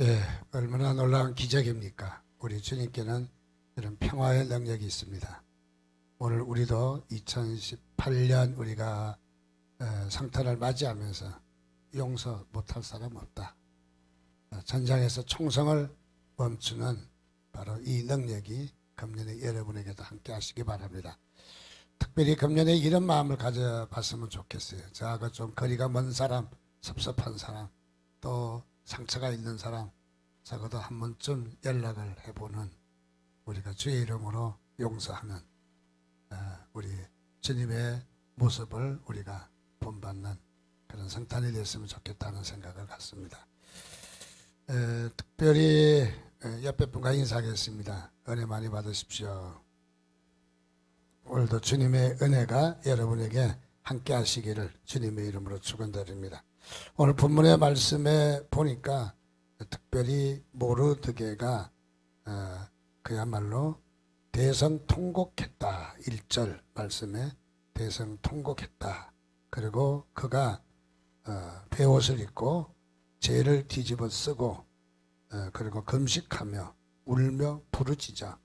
예, 얼마나 놀라운 기적입니까? 우리 주님께는 이런 평화의 능력이 있습니다. 오늘 우리도 2018년 우리가 어, 상탄을 맞이하면서 용서 못할 사람 없다. 어, 전장에서 총성을 멈추는 바로 이 능력이 금년에 여러분에게도 함께 하시기 바랍니다. 특별히 금년에 이런 마음을 가져봤으면 좋겠어요. 저하고 좀 거리가 먼 사람, 섭섭한 사람, 또 상처가 있는 사람, 적어도 한 번쯤 연락을 해보는 우리가 주의 이름으로 용서하는 어, 우리 주님의 모습을 우리가 본받는 그런 성탄이 됐으면 좋겠다는 생각을 갖습니다. 에, 특별히 에, 옆에 분과 인사하겠습니다. 은혜 많이 받으십시오. 오늘도 주님의 은혜가 여러분에게 함께 하시기를 주님의 이름으로 축원드립니다. 오늘 본문의 말씀에 보니까 특별히 모르드게가 어, 그야말로 대성 통곡했다. 1절 말씀에 대성 통곡했다. 그리고 그가 어, 베옷을 입고 죄를 뒤집어 쓰고 어, 그리고 금식하며 울며 부르짖어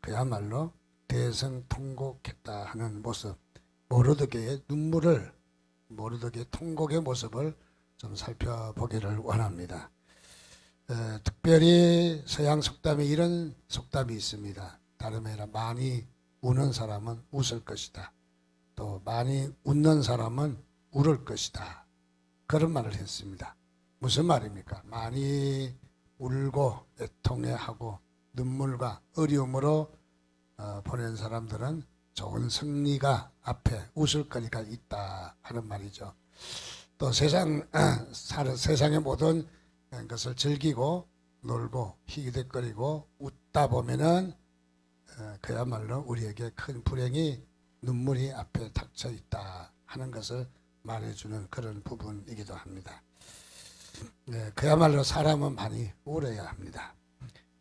그야말로 대성 통곡했다 하는 모습 모르드게의 눈물을 모르드게의 통곡의 모습을 좀 살펴보기를 원합니다. 에, 특별히 서양 속담에 이런 속담이 있습니다. 다름이 아니라 많이 우는 사람은 웃을 것이다. 또 많이 웃는 사람은 울을 것이다. 그런 말을 했습니다. 무슨 말입니까? 많이 울고 애통해하고 눈물과 어려움으로 어, 보낸 사람들은 좋은 승리가 앞에 웃을 거리가 있다 하는 말이죠. 또 세상 살- 세상의 모든 것을 즐기고 놀고 희기덕거리고 웃다 보면은 어, 그야말로 우리에게 큰 불행이 눈물이 앞에 닥쳐 있다 하는 것을 말해주는 그런 부분이기도 합니다. 네, 그야말로 사람은 많이 울어야 합니다.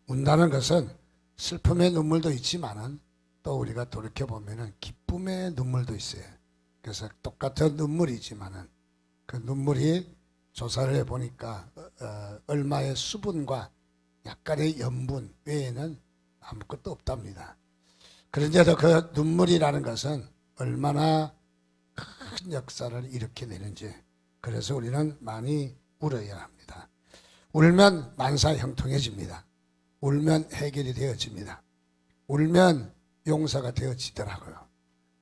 운다는 것은 슬픔의 눈물도 있지만은 또 우리가 돌이켜 보면은 기쁨의 눈물도 있어요. 그래서 똑같은 눈물이지만은 그 눈물이 조사를 해 보니까 어, 얼마의 수분과 약간의 염분 외에는 아무것도 없답니다. 그런데도 그 눈물이라는 것은 얼마나 큰 역사를 일으켜내는지 그래서 우리는 많이 울어야 합니다. 울면 만사 형통해집니다. 울면 해결이 되어집니다. 울면 용서가 되어지더라고요.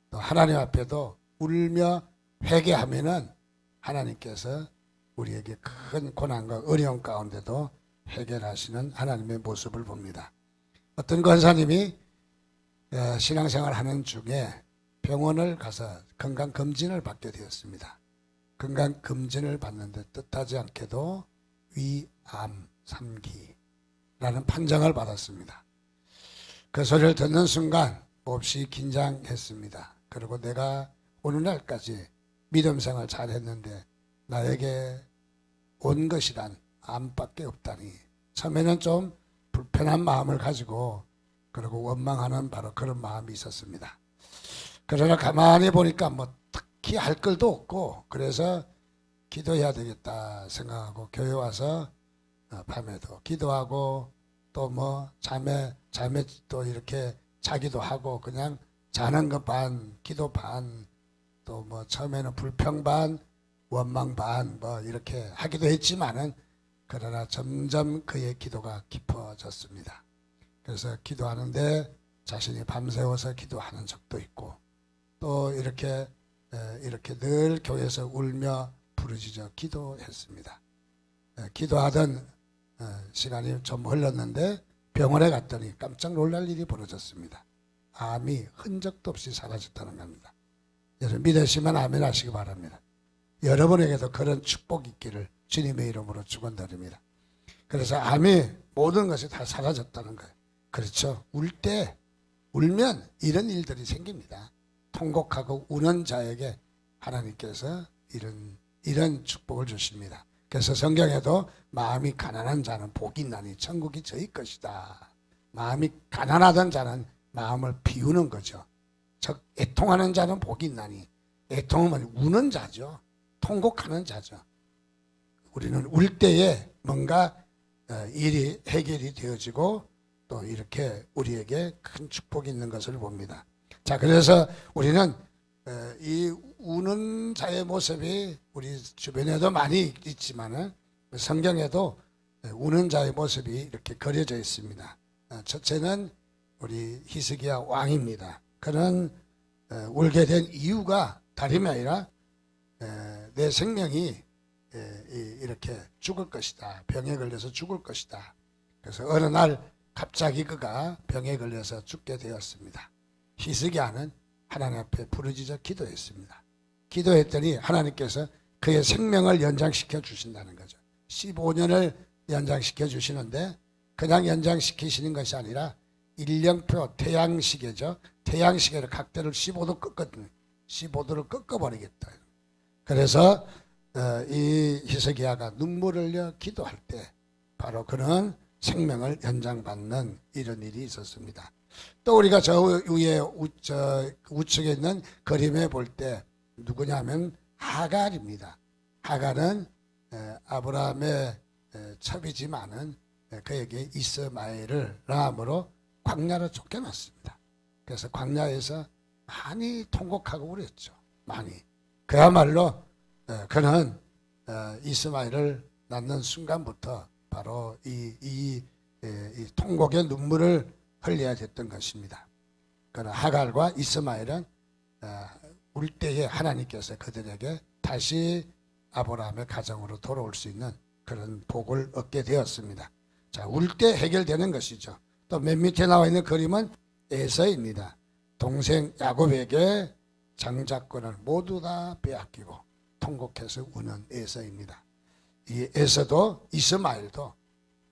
또 하나님 앞에도 울며 회개하면은 하나님께서 우리에게 큰 고난과 어려움 가운데도 해결하시는 하나님의 모습을 봅니다. 어떤 권사님이 어, 신앙생활 하는 중에 병원을 가서 건강 검진을 받게 되었습니다. 건강 검진을 받는데 뜻하지 않게도 위암 3기라는 판정을 받았습니다. 그 소리를 듣는 순간 몹시 긴장했습니다. 그리고 내가 오늘날까지 믿음 생활 잘했는데 나에게 온 것이란 암밖에 없다니 처음에는 좀 불편한 마음을 가지고 그리고 원망하는 바로 그런 마음이 있었습니다. 그러나 가만히 보니까 뭐 특히 할 것도 없고 그래서 기도해야 되겠다 생각하고 교회 와서 어, 밤에도 기도하고 또뭐 잠에 잠에 또 이렇게 자기도 하고 그냥 자는 것 반 기도 반 또 뭐 처음에는 불평 반 원망 반 뭐 이렇게 하기도 했지만은 그러나 점점 그의 기도가 깊어졌습니다. 그래서 기도하는데 자신이 밤새워서 기도하는 적도 있고 또 이렇게 에, 이렇게 늘 교회에서 울며 부르짖어 기도했습니다. 에, 기도하던 어, 시간이 좀 흘렀는데 병원에 갔더니 깜짝 놀랄 일이 벌어졌습니다. 암이 흔적도 없이 사라졌다는 겁니다. 여러분 믿으시면 아멘 하시기 바랍니다. 여러분에게도 그런 축복이 있기를 주님의 이름으로 축원드립니다. 그래서 암이 모든 것이 다 사라졌다는 거예요. 그렇죠. 울 때 울면 이런 일들이 생깁니다. 통곡하고 우는 자에게 하나님께서 이런 이런 축복을 주십니다. 그래서 성경에도 마음이 가난한 자는 복이 있나니 천국이 저희 것이다. 마음이 가난하던 자는 마음을 비우는 거죠. 즉 애통하는 자는 복이 있나니 애통은 우는 자죠. 통곡하는 자죠. 우리는 울 때에 뭔가 어, 일이 해결이 되어지고 또 이렇게 우리에게 큰 축복이 있는 것을 봅니다. 자, 그래서 우리는 어, 이 우는 자의 모습이 우리 주변에도 많이 있지만은 성경에도 우는 자의 모습이 이렇게 그려져 있습니다. 어, 첫째는 우리 히스기야 왕입니다. 그는 어, 울게 된 이유가 다름이 아니라 에, 내 생명이 이렇게 죽을 것이다. 병에 걸려서 죽을 것이다. 그래서 어느 날 갑자기 그가 병에 걸려서 죽게 되었습니다. 히스기야는 하나님 앞에 부르짖어 기도했습니다. 기도했더니 하나님께서 그의 생명을 연장시켜 주신다는 거죠. 15년을 연장시켜 주시는데 그냥 연장시키시는 것이 아니라 일령표 태양시계죠. 태양시계를 각도를 15도 꺾거든요. 15도를 꺾어버리겠다. 그래서 어, 이 히스기야가 눈물을 흘려 기도할 때 바로 그는 생명을 연장받는 이런 일이 있었습니다. 또 우리가 저 위에 우, 저 우측에 있는 그림에 볼 때 누구냐면 하갈입니다. 하갈은 에, 아브라함의 에, 첩이지만은 에, 그에게 이스마엘을 낳음으로 광야로 쫓겨났습니다. 그래서 광야에서 많이 통곡하고 그랬죠. 많이. 그야말로 에, 그는 어, 이스마엘을 낳는 순간부터 바로 이, 이, 에, 이 통곡의 눈물을 흘려야 됐던 것입니다. 그러나 하갈과 이스마엘은 어, 울 때에 하나님께서 그들에게 다시 아브라함의 가정으로 돌아올 수 있는 그런 복을 얻게 되었습니다. 자, 울 때 해결되는 것이죠. 또 맨 밑에 나와 있는 그림은 에서입니다. 동생 야곱에게 장자권을 모두 다 빼앗기고 통곡해서 우는 에서입니다. 이 에서도 이스마엘도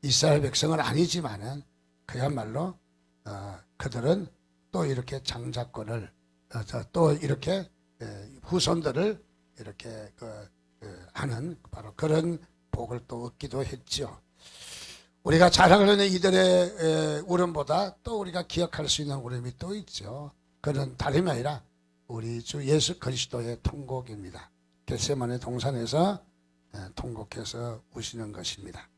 이스라엘 백성은 아니지만은 그야말로 어, 그들은 또 이렇게 장자권을 어, 저, 또 이렇게 에, 후손들을 이렇게 그, 그 하는 바로 그런 복을 또 얻기도 했죠. 우리가 자랑을 하는 이들의 에, 울음보다 또 우리가 기억할 수 있는 울음이 또 있죠. 그는 다름이 아니라 우리 주 예수 그리스도의 통곡입니다. 겟세만의 동산에서 에, 통곡해서 우시는 것입니다.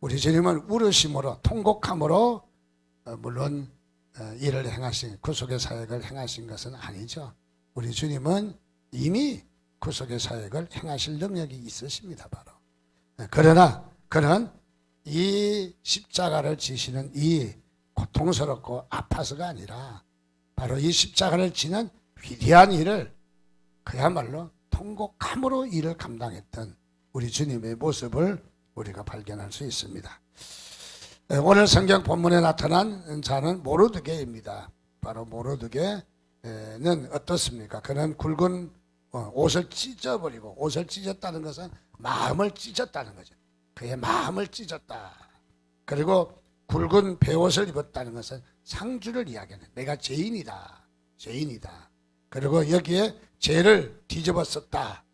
우리 주님은 울으심으로 통곡함으로 어, 물론 어, 일을 행하신 구속의 사역을 행하신 것은 아니죠. 우리 주님은 이미 구속의 사역을 행하실 능력이 있으십니다. 바로. 네, 그러나 그는 이 십자가를 지시는 이 고통스럽고 아파서가 아니라 바로 이 십자가를 지는 위대한 일을 그야말로 통곡함으로 일을 감당했던 우리 주님의 모습을 우리가 발견할 수 있습니다. 네, 오늘 성경 본문에 나타난 자는 모르드게입니다. 바로 모르드게 는 어떻습니까? 그는 굵은 어, 옷을 찢어버리고 옷을 찢었다는 것은 마음을 찢었다는 거죠. 그의 마음을 찢었다. 그리고 굵은 베옷을 입었다는 것은 상주를 이야기하는 내가 죄인이다. 죄인이다. 그리고 여기에 죄를 뒤집어 썼다.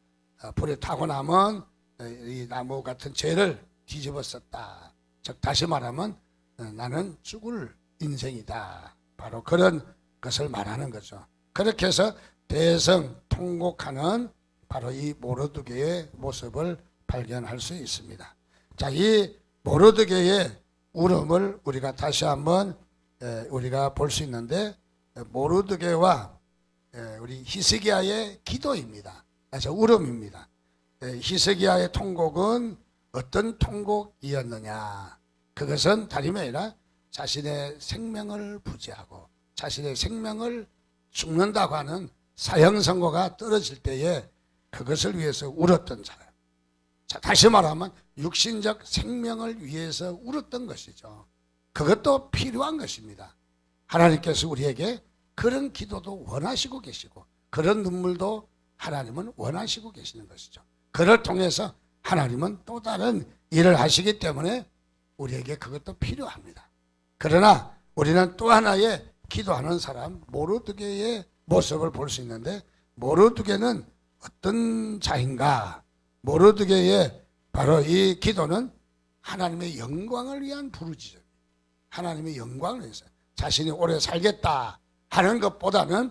어, 불에 타고 남은 어, 이 나무 같은 죄를 뒤집어 썼다. 즉 다시 말하면 어, 나는 죽을 인생이다. 바로 그런 것을 말하는 거죠. 그렇게 해서 대성 통곡하는 바로 이 모르드게의 모습을 발견할 수 있습니다. 자, 이 모르드게의 울음을 우리가 다시 한번 에, 우리가 볼 수 있는데 에, 모르드게와 에, 우리 히스기야의 기도입니다. 그래서 울음입니다. 에, 히스기야의 통곡은 어떤 통곡이었느냐? 그것은 다름이 아니라 자신의 생명을 부지하고 자신의 생명을 죽는다고 하는 사형 선고가 떨어질 때에 그것을 위해서 울었던 사람. 자, 다시 말하면 육신적 생명을 위해서 울었던 것이죠. 그것도 필요한 것입니다. 하나님께서 우리에게 그런 기도도 원하시고 계시고 그런 눈물도 하나님은 원하시고 계시는 것이죠. 그를 통해서 하나님은 또 다른 일을 하시기 때문에 우리에게 그것도 필요합니다. 그러나 우리는 또 하나의 기도하는 사람 모르드게의 모습을 볼 수 있는데 모르드게는 어떤 자인가? 모르드게의 바로 이 기도는 하나님의 영광을 위한 부르짖음. 하나님의 영광을 위해서 자신이 오래 살겠다 하는 것보다는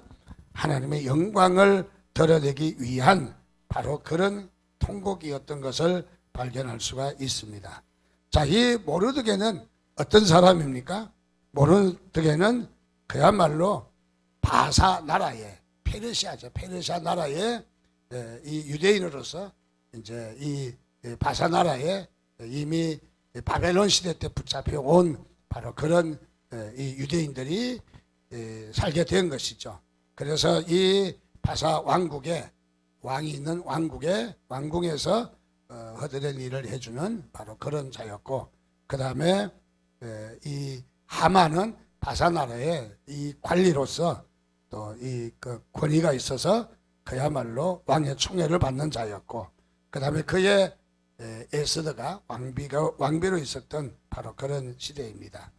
하나님의 영광을 드러내기 위한 바로 그런 통곡이었던 것을 발견할 수가 있습니다. 자, 이 모르드게는 어떤 사람입니까? 모르드게는 그야말로 바사 나라의 페르시아죠. 페르시아 나라의 에, 이 유대인으로서 이제 이 바사 나라에 이미 바벨론 시대 때 붙잡혀 온 바로 그런 에, 이 유대인들이 에, 살게 된 것이죠. 그래서 이 바사 왕국에 왕이 있는 왕국에 왕궁에서 어, 허드렛 일을 해주는 바로 그런 자였고 그 다음에 이 하만은 바사 나라의 이 관리로서 또 이 그 권위가 있어서 그야말로 왕의 총애를 받는 자였고 그 다음에 그의 에, 에스더가 왕비가 왕비로 있었던 바로 그런 시대입니다.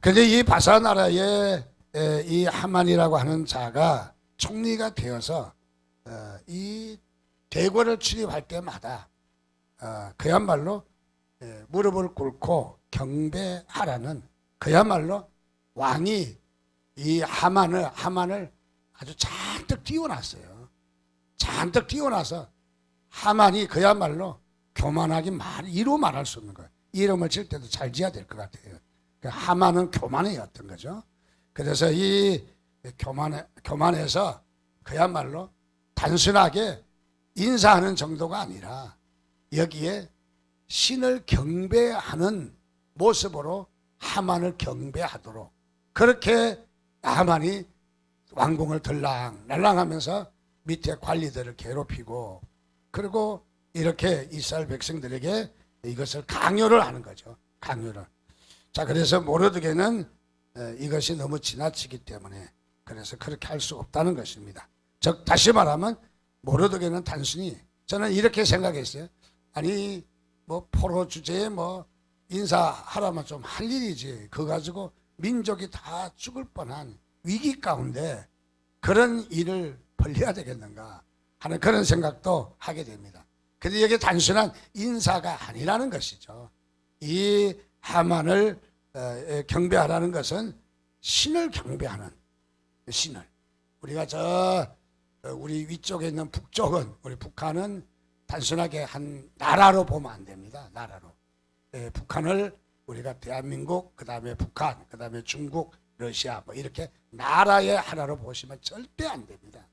그런데 이 바사 나라의 에, 이 하만이라고 하는 자가 총리가 되어서 어, 이 대궐을 출입할 때마다 어, 그야말로 에, 무릎을 꿇고 경배하라는 그야말로 왕이 이 하만을 하만을 아주 잔뜩 띄워놨어요. 잔뜩 띄워놔서 하만이 그야말로 교만하게 말 이로 말할 수 없는 거예요. 이름을 질 때도 잘 지어야 될 것 같아요. 그 하만은 교만이었던 거죠. 그래서 이 교만 교만해서 그야말로 단순하게 인사하는 정도가 아니라 여기에 신을 경배하는 모습으로 하만을 경배하도록 그렇게 하만이 왕궁을 들랑날랑하면서 밑에 관리들을 괴롭히고 그리고 이렇게 이스라엘 백성들에게 이것을 강요를 하는 거죠. 강요를. 자, 그래서 모르드게는 에, 이것이 너무 지나치기 때문에 그래서 그렇게 할 수 없다는 것입니다. 즉 다시 말하면 모르드게는 단순히 저는 이렇게 생각했어요. 아니 뭐 포로 주제에 뭐 인사하라면 좀 할 일이지. 그거 가지고 민족이 다 죽을 뻔한 위기 가운데 그런 일을 벌려야 되겠는가 하는 그런 생각도 하게 됩니다. 근데 이게 단순한 인사가 아니라는 것이죠. 이 하만을 어, 경배하라는 것은 신을 경배하는 신을 우리가 저 어, 우리 위쪽에 있는 북쪽은 우리 북한은 단순하게 한 나라로 보면 안 됩니다. 나라로 예, 북한을 우리가 대한민국 그 다음에 북한 그 다음에 중국 러시아 뭐 이렇게 나라의 하나로 보시면 절대 안 됩니다.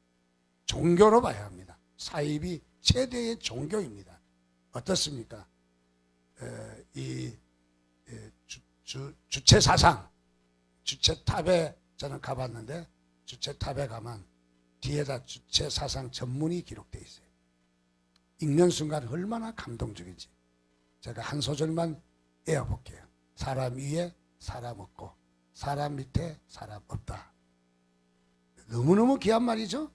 종교로 봐야 합니다. 사입이 최대의 종교입니다. 어떻습니까? 에, 이 에, 주, 주, 주체 사상 주체 탑에 저는 가봤는데 주체 탑에 가면 뒤에다 주체 사상 전문이 기록되어 있어요. 읽는 순간 얼마나 감동적인지 제가 한 소절만 외워볼게요. 사람 위에 사람 없고 사람 밑에 사람 없다. 너무너무 귀한 말이죠?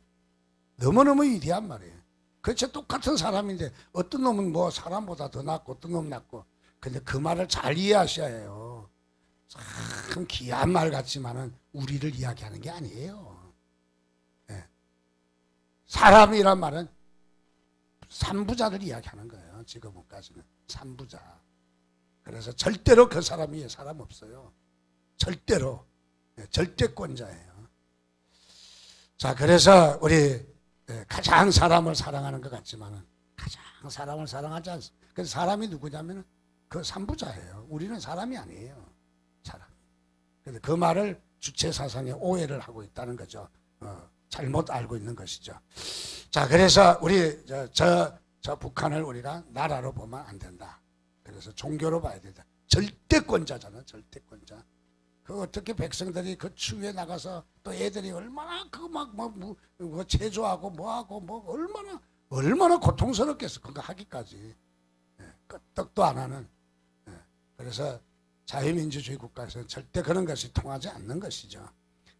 너무너무 위대한 말이에요. 그렇죠. 똑같은 사람인데 어떤 놈은 뭐 사람보다 더 낫고 어떤 놈 낫고 근데 그 말을 잘 이해하셔야 해요. 참 귀한 말 같지만은 우리를 이야기하는 게 아니에요. 예. 사람이란 말은 삼부자를 이야기하는 거예요. 지금까지는 삼부자. 그래서 절대로 그 사람 위에 사람 없어요. 절대로 예, 절대권자예요. 자, 그래서 우리 예, 가장 사람을 사랑하는 것 같지만은 가장 사람을 사랑하지 않습니다. 그 사람이 누구냐면은 그 삼부자예요. 우리는 사람이 아니에요. 사람. 그래서 그 말을 주체 사상에 오해를 하고 있다는 거죠. 어, 잘못 알고 있는 것이죠. 자, 그래서 우리 저, 저, 저 북한을 우리가 나라로 보면 안 된다. 그래서 종교로 봐야 된다. 절대권자잖아, 절대권자. 그 어떻게 백성들이 그 추위에 나가서 또 애들이 얼마나 그막뭐 뭐, 뭐 체조하고 뭐하고 뭐 얼마나 얼마나 고통스럽겠어 그거 하기까지 예, 끄떡도 안 하는 예, 그래서 자유민주주의 국가에서는 절대 그런 것이 통하지 않는 것이죠.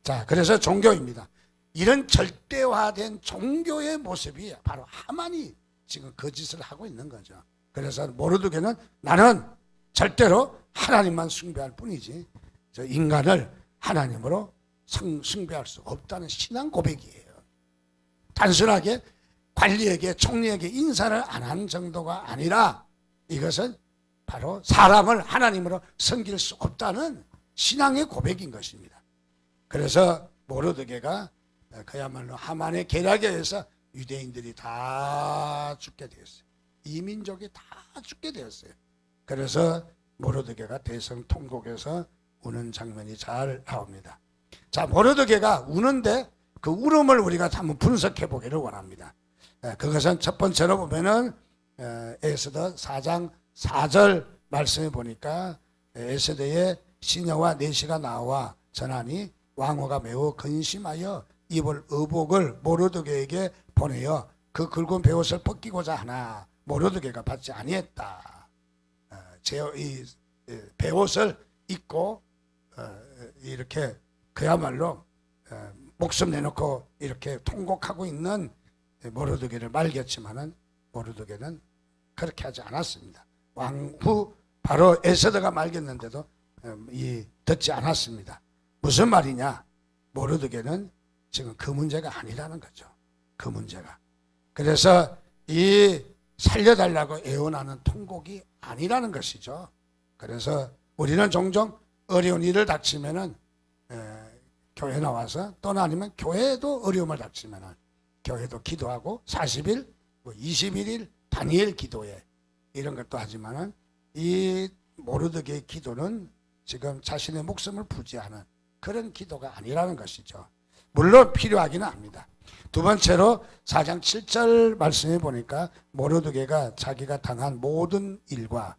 자, 그래서 종교입니다. 이런 절대화된 종교의 모습이 바로 하만이 지금 거짓을 하고 있는 거죠. 그래서 모르드게는 나는 절대로 하나님만 숭배할 뿐이지 저 인간을 하나님으로 성, 숭배할 수 없다는 신앙 고백이에요. 단순하게 관리에게 총리에게 인사를 안 하는 정도가 아니라 이것은 바로 사람을 하나님으로 섬길 수 없다는 신앙의 고백인 것입니다. 그래서 모르드게가 그야말로 하만의 계략에 의해서 유대인들이 다 죽게 되었어요. 이민족이 다 죽게 되었어요. 그래서 모르드게가 대성 통곡에서 우는 장면이 잘 나옵니다. 자, 모르드게가 우는데 그 울음을 우리가 한번 분석해 보기를 원합니다. 예, 그것은 첫 번째로 보면은 에, 에스더 4장 4절 말씀해 보니까 에, 에스더의 시녀와 내시가 나와 전하니 왕후가 매우 근심하여 입을 의복을 모르드게에게 보내어 그 굵은 베옷을 벗기고자 하나 모르드게가 받지 아니했다. 어, 제이 베옷을 입고 어, 이렇게 그야말로 어, 목숨 내놓고 이렇게 통곡하고 있는 모르드게를 말겼지만은 모르드게는 그렇게 하지 않았습니다. 왕후 바로 에스더가 말겼는데도 음, 이 듣지 않았습니다. 무슨 말이냐? 모르드게는 지금 그 문제가 아니라는 거죠. 그 문제가. 그래서 이 살려달라고 애원하는 통곡이 아니라는 것이죠. 그래서 우리는 종종 어려운 일을 닥치면은 에, 교회 나와서 또는 아니면 교회도 어려움을 닥치면은 교회도 기도하고 40일, 뭐 21일 다니엘 기도회 이런 것도 하지만은 이 모르드게의 기도는 지금 자신의 목숨을 부지하는 그런 기도가 아니라는 것이죠. 물론 필요하기는 합니다. 두 번째로 4장 7절 말씀해 보니까 모르드게가 자기가 당한 모든 일과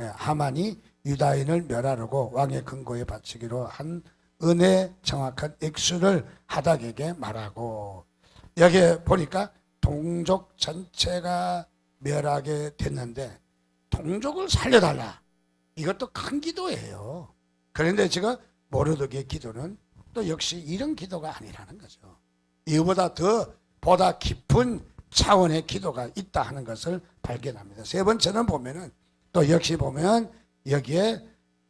예, 하만이 유다인을 멸하려고 왕의 근고에 바치기로 한 은혜 정확한 액수를 하닥에게 말하고 여기에 보니까 동족 전체가 멸하게 됐는데 동족을 살려달라 이것도 큰 기도예요. 그런데 지금 모르드게 기도는 또 역시 이런 기도가 아니라는 거죠. 이보다 더 보다 깊은 차원의 기도가 있다 하는 것을 발견합니다. 세 번째는 보면은 또 역시 보면 여기에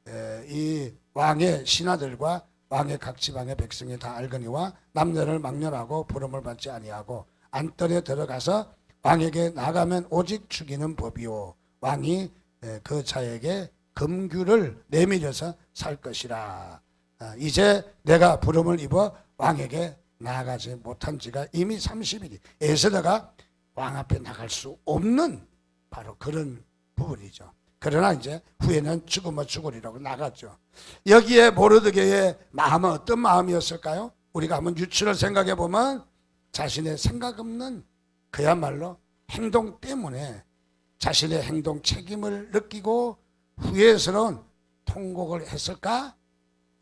에, 이 왕의 신하들과 왕의 각 지방의 백성이 다 알거니와 남녀를 막론하고 부름을 받지 아니하고 안뜰에 들어가서 왕에게 나가면 오직 죽이는 법이요 왕이 에, 그 자에게 금규를 내밀어서 살 것이라 아, 이제 내가 부름을 입어 왕에게 나아가지 못한 지가 이미 30일이 에스더가 왕 앞에 나갈 수 없는 바로 그런 부분이죠. 그러나 이제 후에는 죽으면 죽으리라고 나갔죠. 여기에 모르드게의 마음은 어떤 마음이었을까요? 우리가 한번 유추를 생각해 보면 자신의 생각 없는 그야말로 행동 때문에 자신의 행동 책임을 느끼고 후회스러운 통곡을 했을까?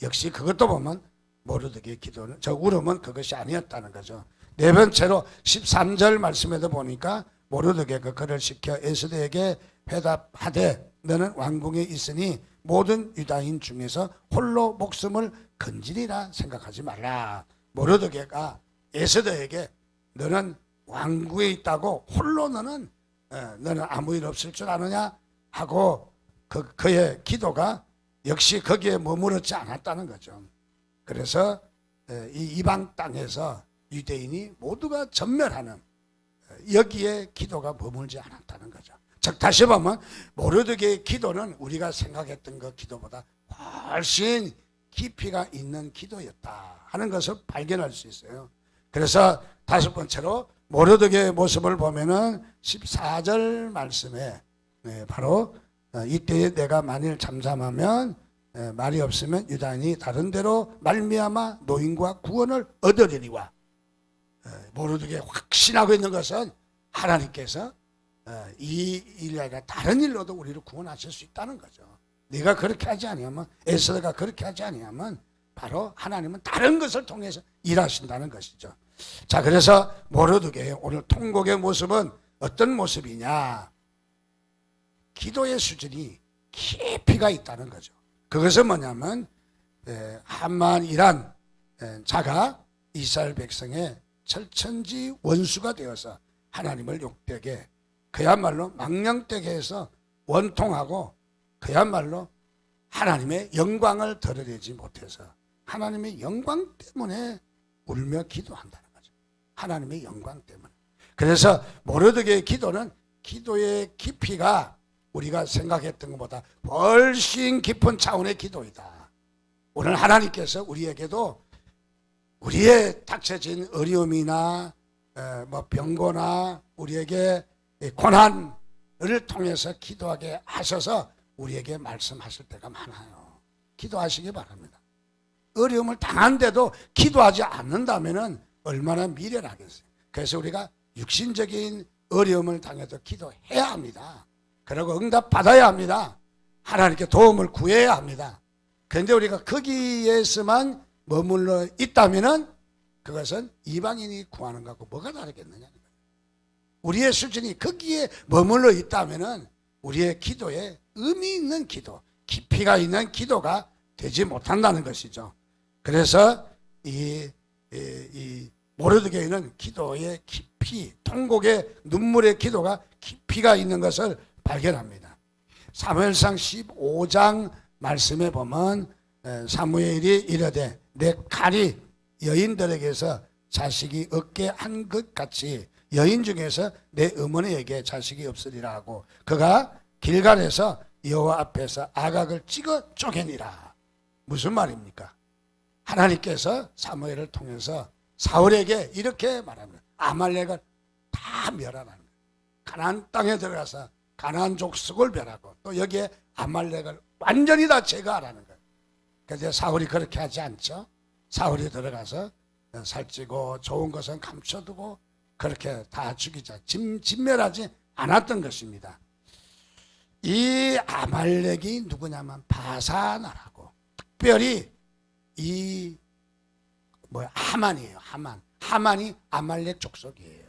역시 그것도 보면 모르드게 기도는 저 울음은 그것이 아니었다는 거죠. 네 번째로 13절 말씀에도 보니까 모르드게가 그를 시켜 에스더에게 회답하되 너는 왕궁에 있으니 모든 유다인 중에서 홀로 목숨을 건지리라 생각하지 말라. 모르드게가 에스더에게 너는 왕궁에 있다고 홀로 너는 어, 너는 아무 일 없을 줄 아느냐 하고 그 그의 기도가 역시 거기에 머무르지 않았다는 거죠. 그래서 에, 이 이방 땅에서 유대인이 모두가 전멸하는 어, 여기에 기도가 머물지 않았다는 거죠. 즉 다시 보면 모르드게의 기도는 우리가 생각했던 그 기도보다 훨씬 깊이가 있는 기도였다 하는 것을 발견할 수 있어요. 그래서 다섯 번째로 모르드게의 모습을 보면은 14절 말씀에 네, 바로 어, 이때에 내가 만일 잠잠하면 에, 말이 없으면 유다인이 다른 데로 말미암아 노인과 구원을 얻으리니와 에, 모르드게 확신하고 있는 것은 하나님께서 어, 이 일이 아니라 다른 일로도 우리를 구원하실 수 있다는 거죠. 네가 그렇게 하지 아니하면 에스더가 그렇게 하지 아니하면 바로 하나님은 다른 것을 통해서 일하신다는 것이죠. 자, 그래서 모르드게 오늘 통곡의 모습은 어떤 모습이냐? 기도의 수준이 깊이가 있다는 거죠. 그것은 뭐냐면 에, 한만이란 에, 자가 이스라엘 백성의 철천지 원수가 되어서 하나님을 욕되게 그야말로 망령되게 해서 원통하고 그야말로 하나님의 영광을 드러내지 못해서 하나님의 영광 때문에 울며 기도한다는 거죠. 하나님의 영광 때문에. 그래서 모르드게의 기도는 기도의 깊이가 우리가 생각했던 것보다 훨씬 깊은 차원의 기도이다. 오늘 하나님께서 우리에게도 우리의 닥쳐진 어려움이나 에, 뭐 병고나 우리에게 이 고난을 통해서 기도하게 하셔서 우리에게 말씀하실 때가 많아요. 기도하시기 바랍니다. 어려움을 당한데도 기도하지 않는다면 얼마나 미련하겠어요. 그래서 우리가 육신적인 어려움을 당해도 기도해야 합니다. 그리고 응답 받아야 합니다. 하나님께 도움을 구해야 합니다. 그런데 우리가 거기에서만 머물러 있다면은 그것은 이방인이 구하는 것하고 뭐가 다르겠느냐. 우리의 수준이 거기에 머물러 있다면은 우리의 기도에 의미 있는 기도, 깊이가 있는 기도가 되지 못한다는 것이죠. 그래서 이, 이, 이 모르드게는 기도의 깊이, 통곡의 눈물의 기도가 깊이가 있는 것을 발견합니다. 사무엘상 15장 말씀에 보면 에, 사무엘이 이르되 내 칼이 여인들에게서 자식이 얻게 한 것 같이 여인 중에서 내 어머니에게 자식이 없으리라 하고 그가 길갈에서 여호와 앞에서 아각을 찍어 쪼개니라. 무슨 말입니까? 하나님께서 사무엘을 통해서 사울에게 이렇게 말합니다. 아말렉을 다 거예요. 가나안 땅에 들어가서 가나안 족속을 멸하고 또 여기에 아말렉을 완전히 다 제거하라는 거예요. 그런데 사울이 그렇게 하지 않죠. 사울이 들어가서 살찌고 좋은 것은 감춰두고 그렇게 다 죽이자 진, 진멸하지 않았던 것입니다. 이 아말렉이 누구냐면 바사나라고 특별히 이 뭐야 하만이에요. 하만. 하만이 아말렉 족속이에요.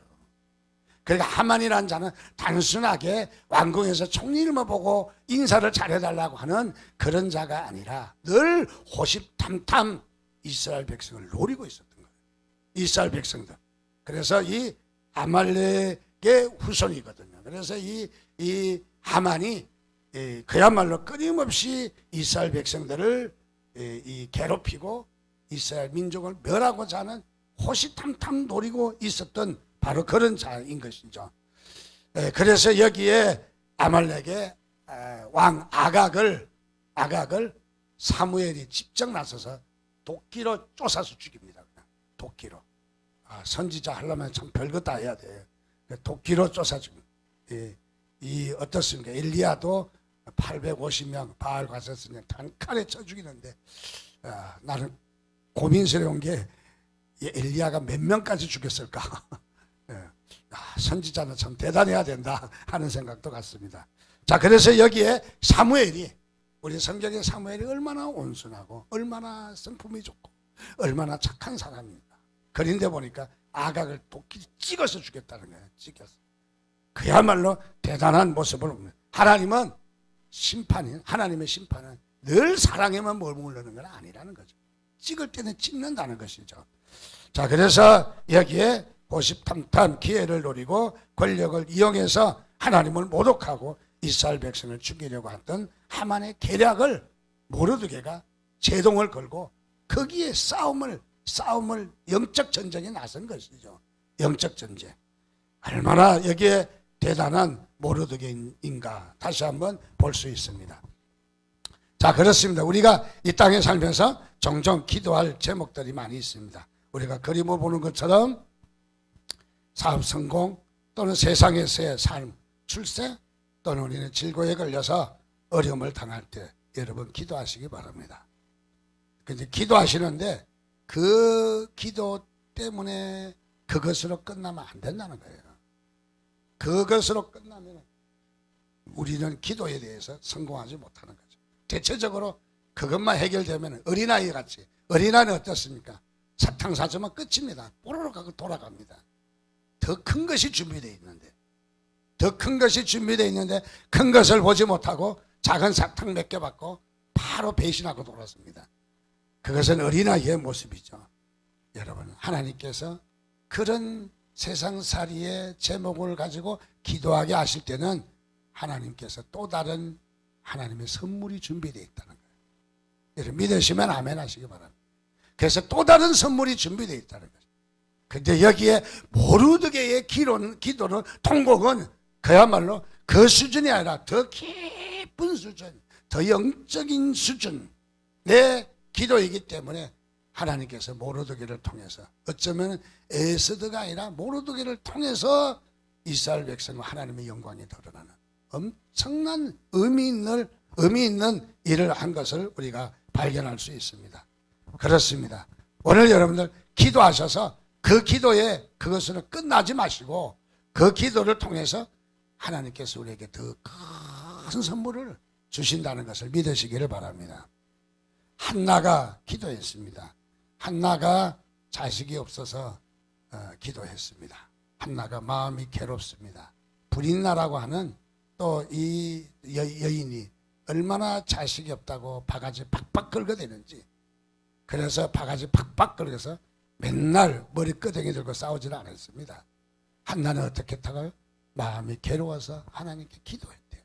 그러니까 하만이라는 자는 단순하게 왕궁에서 총리를만 보고 인사를 잘해달라고 하는 그런 자가 아니라 늘 호십탐탐 이스라엘 백성을 노리고 있었던 거예요. 이스라엘 백성들. 그래서 이 아말렉의 후손이거든요. 그래서 이, 이 하만이 이 그야말로 끊임없이 이스라엘 백성들을 이, 이 괴롭히고 이스라엘 민족을 멸하고자 하는 호시탐탐 노리고 있었던 바로 그런 자인 것이죠. 에, 그래서 여기에 아말렉의 에, 왕 아각을 아각을 사무엘이 직접 나서서 도끼로 쫓아서 죽입니다. 도끼로. 아, 선지자 하려면 참 별거 다 해야 돼요. 도끼로 쫓아 죽. 이, 이 어떻습니까? 엘리야도 850명 바알 가셨으니 단칼에 쳐 죽이는데 아, 나는 고민스러운 게 엘리야가 몇 명까지 죽였을까? 예. 아, 선지자는 참 대단해야 된다 하는 생각도 같습니다. 자, 그래서 여기에 사무엘이 우리 성경의 사무엘이 얼마나 온순하고 얼마나 성품이 좋고 얼마나 착한 사람입니다. 그런데 보니까 아각을 도끼 찍어서 죽였다는 거예요. 찍어서. 그야말로 대단한 모습을 봅니다. 하나님은 심판이 하나님의 심판은 늘 사랑에만 머무르는 건 아니라는 거죠. 찍을 때는 찍는다는 것이죠. 자, 그래서 여기에 호십탐탐 기회를 노리고 권력을 이용해서 하나님을 모독하고 이스라엘 백성을 죽이려고 했던 하만의 계략을 모르드게가 제동을 걸고 거기에 싸움을 싸움을 영적 전쟁에 나선 것이죠. 영적 전쟁. 얼마나 여기에 대단한 모르드게인가 다시 한번 볼 수 있습니다. 자, 그렇습니다. 우리가 이 땅에 살면서 종종 기도할 제목들이 많이 있습니다. 우리가 그림을 보는 것처럼 사업 성공 또는 세상에서의 삶, 출세 또는 우리는 질고에 걸려서 어려움을 당할 때 여러분 기도하시기 바랍니다. 근데 기도하시는데 그 기도 때문에 그것으로 끝나면 안 된다는 거예요. 그것으로 끝나면 우리는 기도에 대해서 성공하지 못하는 거죠. 대체적으로 그것만 해결되면 어린아이 같이 어린아이는 어떻습니까? 사탕 사주면 끝입니다. 뽀로로 하고 돌아갑니다. 더 큰 것이 준비되어 있는데 더 큰 것이 준비되어 있는데 큰 것을 보지 못하고 작은 사탕 몇 개 받고 바로 배신하고 돌았습니다. 그것은 어린아이의 모습이죠. 여러분 하나님께서 그런 세상살이의 제목을 가지고 기도하게 하실 때는 하나님께서 또 다른 하나님의 선물이 준비되어 있다는 거예요. 믿으시면 아멘 하시기 바랍니다. 그래서 또 다른 선물이 준비되어 있다는 거죠. 근데 여기에 모르드게의 기도는, 기도는 통곡은 그야말로 그 수준이 아니라 더 깊은 수준, 더 영적인 수준, 내 기도이기 때문에 하나님께서 모르드게를 통해서 어쩌면 에스드가 아니라 모르드게를 통해서 이스라엘 백성과 하나님의 영광이 드러나는 엄청난 의미 있는 의미 있는 일을 한 것을 우리가 발견할 수 있습니다. 그렇습니다. 오늘 여러분들 기도하셔서 그 기도에 그것으로 끝나지 마시고 그 기도를 통해서 하나님께서 우리에게 더 큰 선물을 주신다는 것을 믿으시기를 바랍니다. 한나가 기도했습니다. 한나가 자식이 없어서 어, 기도했습니다. 한나가 마음이 괴롭습니다. 불인나라고 하는 또 이 여인이 얼마나 자식이 없다고 바가지 팍팍 긁어대는지 그래서 바가지 팍팍 긁어서 맨날 머리끄댕이 들고 싸우지는 않았습니다. 한나는 어떻게 했다가요? 마음이 괴로워서 하나님께 기도했대요.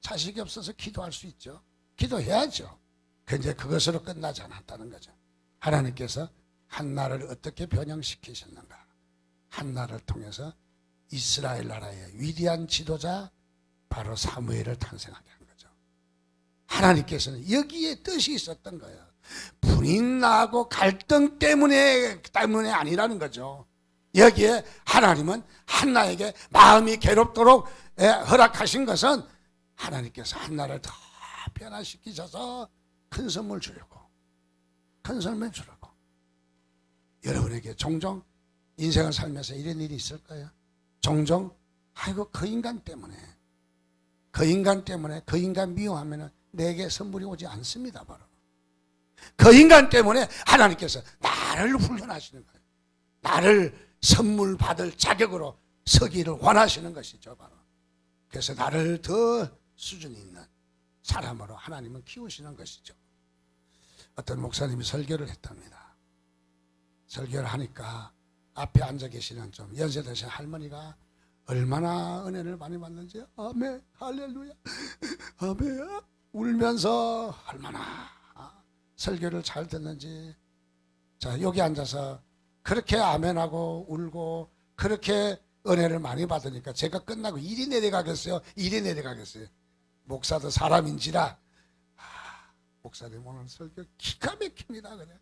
자식이 없어서 기도할 수 있죠. 기도해야죠. 근데 그것으로 끝나지 않았다는 거죠. 하나님께서 한나를 어떻게 변형시키셨는가? 한나를 통해서 이스라엘 나라의 위대한 지도자 바로 사무엘을 탄생하게 한 거죠. 하나님께서는 여기에 뜻이 있었던 거예요. 분인 나고 갈등 때문에 때문에 아니라는 거죠. 여기에 하나님은 한나에게 마음이 괴롭도록 예, 허락하신 것은 하나님께서 한나를 더 변화시키셔서 큰 선물 주려고 큰 선물 주려고 여러분에게 종종 인생을 살면서 이런 일이 있을까요? 종종 아이고 그 인간 때문에 그 인간 때문에 그 인간 미워하면 내게 선물이 오지 않습니다 바로 그 인간 때문에 하나님께서 나를 훈련하시는 거예요. 나를 선물 받을 자격으로 서기를 원하시는 것이죠 바로. 그래서 나를 더 수준 있는 사람으로 하나님은 키우시는 것이죠. 어떤 목사님이 설교를 했답니다. 설교를 하니까 앞에 앉아 계시는 좀 연세 드신 할머니가 얼마나 은혜를 많이 받는지 아멘 할렐루야 아멘 울면서 얼마나 설교를 잘 듣는지. 자 여기 앉아서 그렇게 아멘하고 울고 그렇게 은혜를 많이 받으니까 제가 끝나고 일이 내려가겠어요? 일이 내려가겠어요? 목사도 사람인지라. 아, 목사님 오늘 설교 기가 막힙니다 그래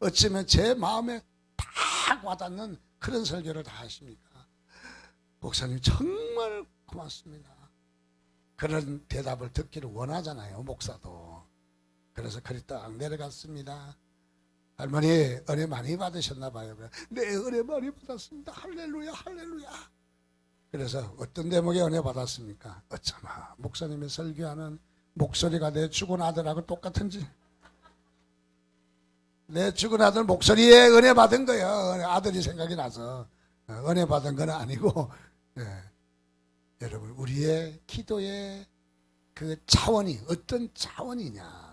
어쩌면 제 마음에 딱 와닿는 그런 설교를 다 하십니까? 목사님 정말 고맙습니다. 그런 대답을 듣기를 원하잖아요 목사도 그래서 그리 딱 내려갔습니다. 할머니 은혜 많이 받으셨나 봐요. 네 은혜 많이 받았습니다. 할렐루야 할렐루야. 그래서 어떤 대목에 은혜 받았습니까? 어쩌나 목사님의 설교하는 목소리가 내 죽은 아들하고 똑같은지. 내 죽은 아들 목소리에 은혜 받은 거예요. 아들이 생각이 나서. 어, 은혜 받은 건 아니고. 예. 여러분 우리의 기도의 그 차원이 어떤 차원이냐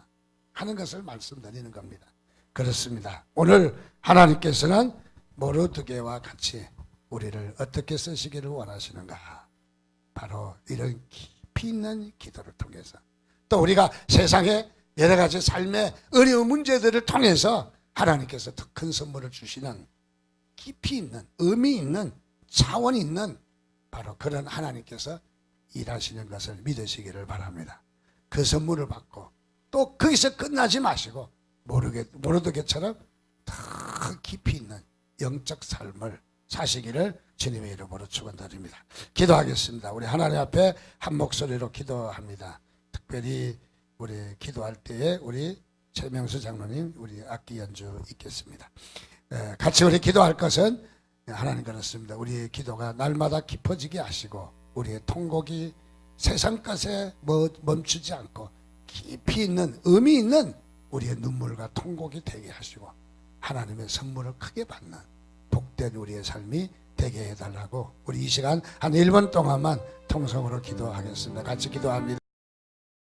하는 것을 말씀드리는 겁니다. 그렇습니다. 오늘 하나님께서는 모르드게와 같이 우리를 어떻게 쓰시기를 원하시는가? 바로 이런 깊이 있는 기도를 통해서 또 우리가 세상에 여러 가지 삶의 어려운 문제들을 통해서 하나님께서 더 큰 선물을 주시는 깊이 있는 의미 있는 차원 있는 바로 그런 하나님께서 일하시는 것을 믿으시기를 바랍니다. 그 선물을 받고 또 거기서 끝나지 마시고 모르게 모르드게처럼 더 깊이 있는 영적 삶을 사시기를 주님의 이름으로 축원드립니다. 기도하겠습니다. 우리 하나님 앞에 한 목소리로 기도합니다. 특별히 우리 기도할 때에 우리 최명수 장로님 우리 악기 연주 있겠습니다. 에, 같이 우리 기도할 것은 하나님 그렇습니다. 우리의 기도가 날마다 깊어지게 하시고 우리의 통곡이 세상 것에 뭐 멈추지 않고 깊이 있는 의미 있는 우리의 눈물과 통곡이 되게 하시고 하나님의 선물을 크게 받는 복된 우리의 삶이 되게 해달라고 우리 이 시간 한 1분 동안만 통성으로 기도하겠습니다. 같이 기도합니다.